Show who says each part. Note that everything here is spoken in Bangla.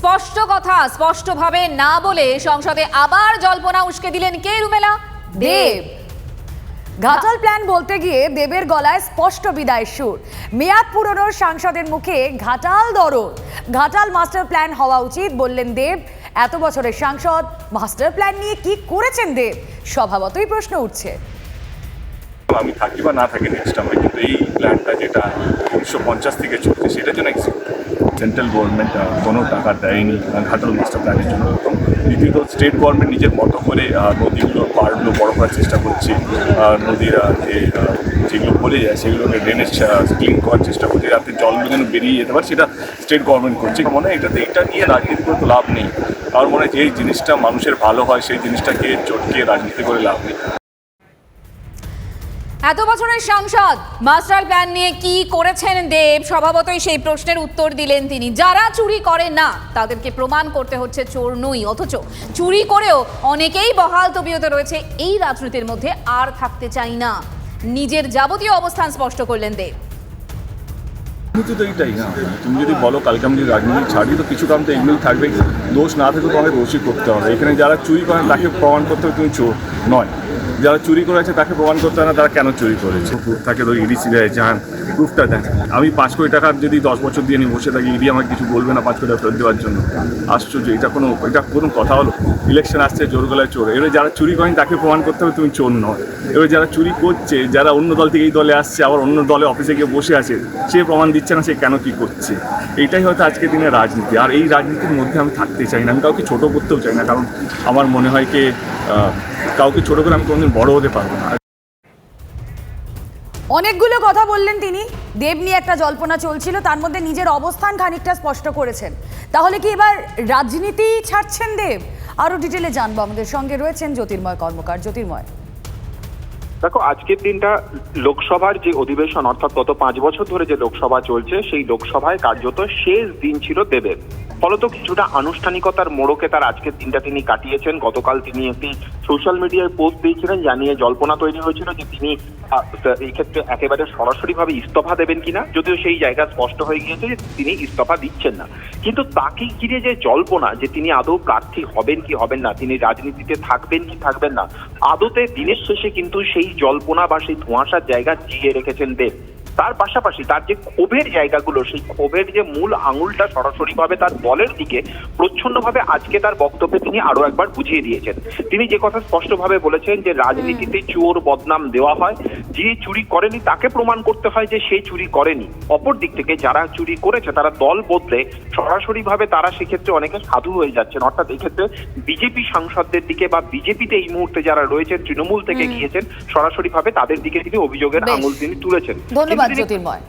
Speaker 1: স্পষ্ট কথা স্পষ্টভাবে না বলে সংসদে আবার জল্পনা উস্কে দিলেন কে রুমেলা?
Speaker 2: দেব। ঘাটাল প্ল্যান বলতে গিয়ে দেবের গলায় স্পষ্ট বিদায় সুর। মেয়াদ পুরনোর সাংসদের মুখে ঘাটাল দরদ। ঘাটাল মাস্টার প্ল্যান হওয়া উচিত বললেন দেব। এত বছরের সাংসদ মাস্টার প্ল্যান নিয়ে কি করেছেন দেব? স্বভাবতই প্রশ্ন উঠছে।
Speaker 3: আমি থাকি বা না থাকি নেক্সট টার্মে কিন্তু এই প্ল্যানটা যেটা উনিশশো পঞ্চাশ থেকে চলছে সেটার জন্য সেন্ট্রাল গভর্নমেন্ট কোনো টাকা দেয়নি, ঘাটাল মাস্টার প্ল্যানের জন্য। প্রথম দ্বিতীয়ত স্টেট গভর্নমেন্ট নিজের মতো করে নদীগুলো পাহাড়গুলো বড় করার চেষ্টা করছে। নদীর যে যেগুলো বলে যায়, সেগুলোকে ড্রেনেজ ক্লিন করার চেষ্টা করছে, যাতে জলগুলো যেন বেরিয়ে যেতে পারে, সেটা স্টেট গভর্নমেন্ট করছে। মনে হয় এটাতে এটা নিয়ে রাজনীতি করে তো লাভ নেই। আমার মনে হয় যে জিনিসটা মানুষের ভালো হয়, সেই জিনিসটাকে চটকে রাজনীতি করে লাভ নেই।
Speaker 1: এত বছরের সাংসদ মাস্টার প্ল্যান নিয়ে কি করেছেন দেব? স্বভাবতই সেই প্রশ্নের উত্তর দিলেন তিনি। যারা চুরি করে না, তাদেরকে প্রমাণ করতে হচ্ছে চোর নই, অথচ চুরি করেও অনেকেই বহাল তবিয়তে রয়েছে। এই রাজনীতির মধ্যে আর থাকতে চাই না। নিজের যাবতীয় অবস্থান স্পষ্ট করলেন দেব।
Speaker 3: তুমি যদি বলো কালকে আমি যদি রাজনীতি ছাড়ি তো কিছু কাম তো থাকবে দোষ না থাকলে দোষী করতে হবে। এখানে যারা চুরি করেন তাকে প্রমাণ করতে হবে তুমি চোর নয়। যারা চুরি করেছে তাকে প্রমাণ করতে না তারা কেন চুরি করেছে? থাকে তো ইডি সিবিআই যান প্রুফটা দেন আমি পাঁচ কোটি টাকার যদি দশ বছর দিয়ে নিয়ে বসে থাকি ইডি আমাকে কিছু বলবে না পাঁচ কোটি টাকা ফেরত দেওয়ার জন্য। আশ্চর্য এটা কোনো এটা কোনো কথা হলো? ইলেকশন আসছে জোর গলায় চোর। এবারে যারা চুরি করেন তাকে প্রমাণ করতে হবে তুমি চোর নয় এবারে যারা চুরি করছে যারা অন্য দল থেকে এই দলে আসছে আবার অন্য দলে অফিসে গিয়ে বসে আছে সে প্রমাণ দিচ্ছে না সে কেন কি করছে? এটাই হয়তো আজকের দিনে রাজনীতি। আর এই রাজনীতির মধ্যে আমি থাকতে চাই না। আমি কাউকে ছোটো করতেও চাই না। কারণ আমার মনে হয় কি কাউকে ছোট করে আমি কোনোদিন বড় হতে পারব না।
Speaker 2: অনেকগুলো কথা বললেন তিনি। দেব নিয়ে একটা জল্পনা চলছিল তার মধ্যে নিজের অবস্থান খানিকটা স্পষ্ট করেছেন। তাহলে কি এবার রাজনীতি ছাড়ছেন দেব? আরও ডিটেলে জানব আমাদের সঙ্গে রয়েছেন জ্যোতির্ময় কর্মকার। জ্যোতির্ময়।
Speaker 4: দেখো আজকের দিনটা লোকসভার যে অধিবেশন অর্থাৎ গত পাঁচ বছর ধরে যে লোকসভা চলছে সেই লোকসভায় কার্যত শেষ দিন ছিল দেবের। ফলত কিছুটা আনুষ্ঠানিকতার মোড়কে তার আজকের দিনটা তিনি কাটিয়েছেন। গতকাল তিনি একটি সোশ্যাল মিডিয়ায় পোস্ট দিয়েছিলেন জানিয়ে জল্পনা তৈরি হয়েছিল যে তিনি এই ক্ষেত্রে একেবারে সরাসরিভাবে ইস্তফা দেবেন কিনা, যদিও সেই জায়গা স্পষ্ট হয়ে গিয়েছে যে তিনি ইস্তফা দিচ্ছেন না। কিন্তু তাকে ঘিরে যে জল্পনা যে তিনি আদৌ প্রার্থী হবেন কি হবেন না, তিনি রাজনীতিতে থাকবেন কি থাকবেন না, আদতে দিনের শেষে কিন্তু সেই জল্পনা বা সেই ধোঁয়াশার জায়গা জিয়ে রেখেছেন দেব। তার পাশাপাশি তার যে ক্ষোভের জায়গাগুলো সেই ক্ষোভের যে মূল আঙুলটা সরাসরিভাবে তার দলের দিকে প্রচ্ছন্নভাবে আজকে তার বক্তব্যে তিনি আরও একবার বুঝিয়ে দিয়েছেন। তিনি যে কথা স্পষ্টভাবে বলেছেন যে রাজনীতিতে চোর বদনাম দেওয়া হয় যে চুরি করেনি তাকে প্রমাণ করতে হয় যে সে চুরি করেনি। অপর দিক থেকে যারা চুরি করেছে তারা দল বদলে সরাসরিভাবে তারা সেক্ষেত্রে অনেকে সাধু হয়ে যাচ্ছেন। অর্থাৎ এই ক্ষেত্রে বিজেপি সাংসদদের দিকে বা বিজেপিতে এই মুহূর্তে যারা রয়েছেন তৃণমূল থেকে গিয়েছেন সরাসরিভাবে তাদের দিকে তিনি অভিযোগের। আঙুল তিনি তুলেছেন।
Speaker 2: ধন্যবাদ জ্যোতির্ময়।